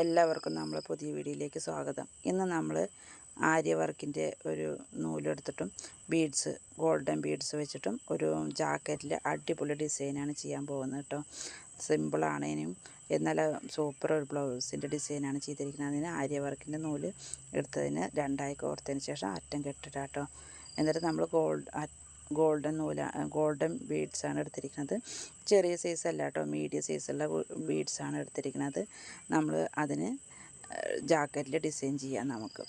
എല്ലാവർക്കും നമ്മൾ പുതിയ വീഡിയോയിലേക്ക് സ്വാഗതം. ഇന്ന് നമ്മൾ ആര്യ വർക്കിന്റെ ഒരു നൂലെടുത്തിട്ടും ബീഡ്സ് ഗോൾഡൻ ബീഡ്സ് വെച്ചിട്ടും ഒരു ജാക്കറ്റിൽ അടിപൊളി ഡിസൈനാണ് ചെയ്യാൻ പോകുന്നത് കേട്ടോ. സിമ്പിളാണേനും എന്നാൽ സൂപ്പർ ഒരു ബ്ലൗസിന്റെ ഡിസൈനാണ് ചെയ്തിരിക്കുന്നത്. അതിന് ആര്യ വർക്കിന്റെ നൂൽ എടുത്തതിന് രണ്ടായി കോർത്തതിന് ശേഷം അറ്റം കെട്ടിട്ടാട്ടോ എന്നിട്ട് നമ്മൾ ഗോൾഡ് ഗോൾഡൻ നൂല ഗോൾഡൻ ബീഡ്സാണ് എടുത്തിരിക്കുന്നത്. ചെറിയ സൈസ് അല്ല കേട്ടോ മീഡിയം സൈസുള്ള ബീഡ്സാണ് എടുത്തിരിക്കുന്നത്. നമ്മൾ അതിന് ജാക്കറ്റിൽ ഡിസൈൻ ചെയ്യാം നമുക്ക്.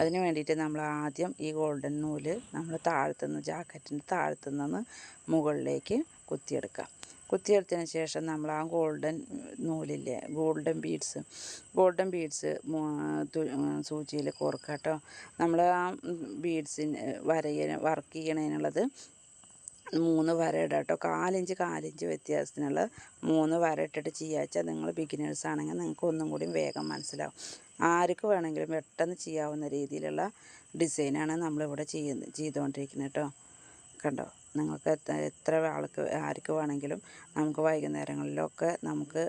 അതിന് വേണ്ടിയിട്ട് നമ്മൾ ആദ്യം ഈ ഗോൾഡൻ നൂൽ നമ്മൾ താഴത്തുനിന്ന് ജാക്കറ്റിന്റെ താഴ്ത്തുനിന്ന് മുകളിലേക്ക് കുത്തിയെടുക്കാം. കുത്തിയെടുത്തതിന് ശേഷം നമ്മൾ ആ ഗോൾഡൻ നൂലില്ലേ ഗോൾഡൻ ബീഡ്സ് ഗോൾഡൻ ബീഡ്സ് സൂചിയിൽ കോർക്കുക കേട്ടോ നമ്മൾ ആ ബീഡ്സിന് വരയ വർക്ക് ചെയ്യണതിനുള്ളത് മൂന്ന് വര ഇടാം കേട്ടോ കാലിഞ്ച് കാലിഞ്ച് വ്യത്യാസത്തിനുള്ള മൂന്ന് വര ഇട്ടിട്ട് ചെയ്യാച്ചാൽ നിങ്ങൾ ബിഗിനേഴ്സ് ആണെങ്കിൽ നിങ്ങൾക്ക് ഒന്നും കൂടി വേഗം മനസ്സിലാവും. ആർക്ക് വേണമെങ്കിലും പെട്ടെന്ന് ചെയ്യാവുന്ന രീതിയിലുള്ള ഡിസൈനാണ് നമ്മളിവിടെ ചെയ്യുന്നത് ചെയ്തുകൊണ്ടിരിക്കുന്നത് കേട്ടോ കണ്ടോ? നിങ്ങൾക്ക് എത്ര ആൾക്ക് ആർക്ക് വേണമെങ്കിലും നമുക്ക് വൈകുന്നേരങ്ങളിലൊക്കെ നമുക്ക്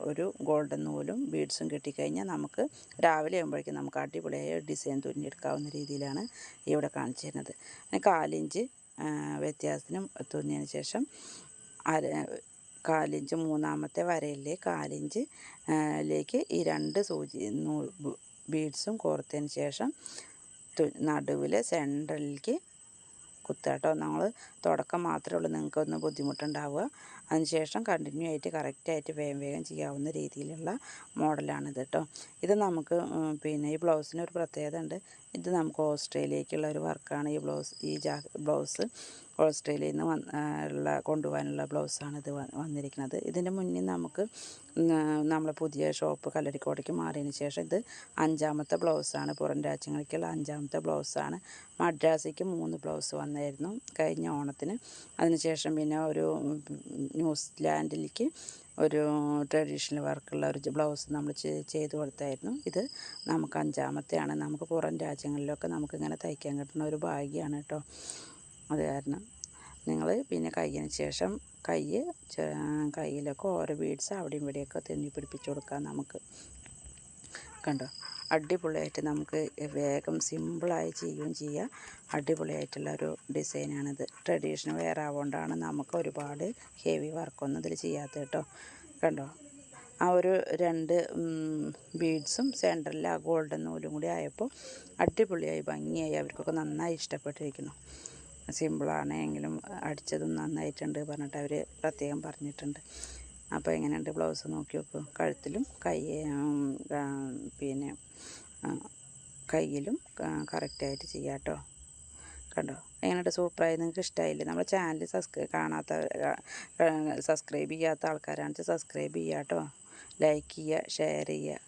ഒരു ഗോൾഡൻ നൂലും ബീഡ്സും കിട്ടിക്കഴിഞ്ഞാൽ നമുക്ക് രാവിലെ ആകുമ്പോഴേക്കും നമുക്ക് അടിപൊളിയായ ഡിസൈൻ തുന്നിയെടുക്കാവുന്ന രീതിയിലാണ് ഇവിടെ കാണിച്ചു തരുന്നത് കാലിഞ്ച് വ്യത്യാസത്തിനും തുന്നിയതിന് ശേഷം അര കാലിഞ്ച് മൂന്നാമത്തെ വരയിലെ കാലിഞ്ച് ലേക്ക് ഈ രണ്ട് സൂചി ബീഡ്സും കോർത്തതിന് ശേഷം നടുവിൽ സെൻട്രലിലേക്ക് കുത്താട്ടോ. നമ്മൾ തുടക്കം മാത്രമേ ഉള്ളൂ നിങ്ങൾക്കൊന്ന് ബുദ്ധിമുട്ടുണ്ടാവുക. അതിനുശേഷം കണ്ടിന്യൂ ആയിട്ട് കറക്റ്റായിട്ട് വേഗം വേഗം ചെയ്യാവുന്ന രീതിയിലുള്ള മോഡലാണിത് കേട്ടോ ഇത് നമുക്ക് പിന്നെ ഈ ബ്ലൗസിന് ഒരു പ്രത്യേകത ഉണ്ട് ഇത് നമുക്ക് ഓസ്ട്രേലിയക്കുള്ള ഒരു വർക്കാണ് ഈ ബ്ലൗസ് ഈ ജാ ബ്ലൗസ് ഓസ്ട്രേലിയയിൽ നിന്ന് ഉള്ള കൊണ്ടുപോകാനുള്ള ഇത് വന്നിരിക്കുന്നത്. ഇതിന്റെ മുന്നിൽ നമുക്ക് നമ്മളെ പുതിയ ഷോപ്പ് കല്ലടിക്കോടയ്ക്ക് മാറിയതിന് ശേഷം ഇത് അഞ്ചാമത്തെ ബ്ലൗസാണ്. പുറം രാജ്യങ്ങളിലേക്കുള്ള അഞ്ചാമത്തെ ബ്ലൗസാണ്. മദ്രാസിക്ക് മൂന്ന് ബ്ലൗസ് വന്നായിരുന്നു കഴിഞ്ഞ ഓണത്തിന്. അതിനുശേഷം പിന്നെ ഒരു ന്യൂസിലാൻഡിലേക്ക് ഒരു ട്രഡീഷണൽ വർക്കുള്ള ഒരു ബ്ലൗസ് നമ്മൾ ചെയ്ത് കൊടുത്തായിരുന്നു. ഇത് നമുക്ക് അഞ്ചാമത്തെയാണ്. നമുക്ക് പുറം രാജ്യങ്ങളിലൊക്കെ നമുക്കിങ്ങനെ തയ്ക്കാൻ കിട്ടുന്ന ഒരു ഭാഗ്യമാണ് കേട്ടോ. അത് കാരണം നിങ്ങൾ പിന്നെ കയ്യിന് ശേഷം കൈ കയ്യിലൊക്കെ ഓരോ ബീഡ്സ് അവിടെയും ഇവിടെയൊക്കെ തെന്നി പിടിപ്പിച്ച് കൊടുക്കാം നമുക്ക്. കണ്ടോ? അടിപൊളിയായിട്ട് നമുക്ക് വേഗം സിമ്പിളായി ചെയ്യുകയും ചെയ്യാം. അടിപൊളിയായിട്ടുള്ള ഒരു ഡിസൈനാണിത്. ട്രഡീഷണൽ വെയർ ആവുകൊണ്ടാണ് നമുക്ക് ഒരുപാട് ഹെവി വർക്കൊന്നും ഇതിൽ ചെയ്യാത്തത് കേട്ടോ. കണ്ടോ? ആ ഒരു രണ്ട് ബീഡ്സും സെന്ററിൽ ആ ഗോൾഡൻ നൂലും കൂടി ആയപ്പോൾ അടിപൊളിയായി ഭംഗിയായി അവർക്കൊക്കെ നന്നായി ഇഷ്ടപ്പെട്ടിരിക്കുന്നു. സിമ്പിളാണ്. എങ്കിലും അടിച്ചതും നന്നായിട്ടുണ്ട് പറഞ്ഞിട്ട് അവർ പ്രത്യേകം പറഞ്ഞിട്ടുണ്ട്. അപ്പോൾ എങ്ങനെയുണ്ട് ബ്ലൗസ് നോക്കി നോക്കൂ. കഴുത്തിലും കൈ പിന്നെ കയ്യിലും കറക്റ്റായിട്ട് ചെയ്യാം കേട്ടോ കണ്ടോ? എങ്ങനെയുണ്ട്? സൂപ്പറായി. നിങ്ങൾക്ക് ഇഷ്ടമായില്ലേ നമ്മുടെ ചാനൽ സബ്സ്ക്രൈ കാണാത്ത സബ്സ്ക്രൈബ് ചെയ്യാത്ത ആൾക്കാരാണെന്ന് സബ്സ്ക്രൈബ് ചെയ്യുക കേട്ടോ ലൈക്ക് ചെയ്യുക ഷെയർ ചെയ്യുക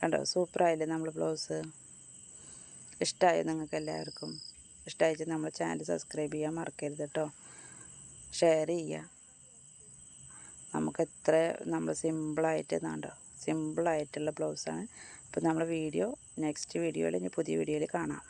കണ്ടോ? സൂപ്പറായില്ലേ നമ്മൾ ബ്ലൗസ്? ഇഷ്ടമായോ നിങ്ങൾക്ക് എല്ലാവർക്കും? ഇഷ്ടമായിട്ട് നമ്മൾ ചാനൽ സബ്സ്ക്രൈബ് ചെയ്യാൻ മറക്കരുത് കേട്ടോ ഷെയർ ചെയ്യുക നമുക്ക് എത്ര നമ്മൾ സിമ്പിളായിട്ട് എന്നാണ്ടോ സിമ്പിളായിട്ടുള്ള ബ്ലൗസാണ് അപ്പോൾ നമ്മൾ വീഡിയോ നെക്സ്റ്റ് വീഡിയോയിൽ ഇനി പുതിയ വീഡിയോയിൽ കാണാം.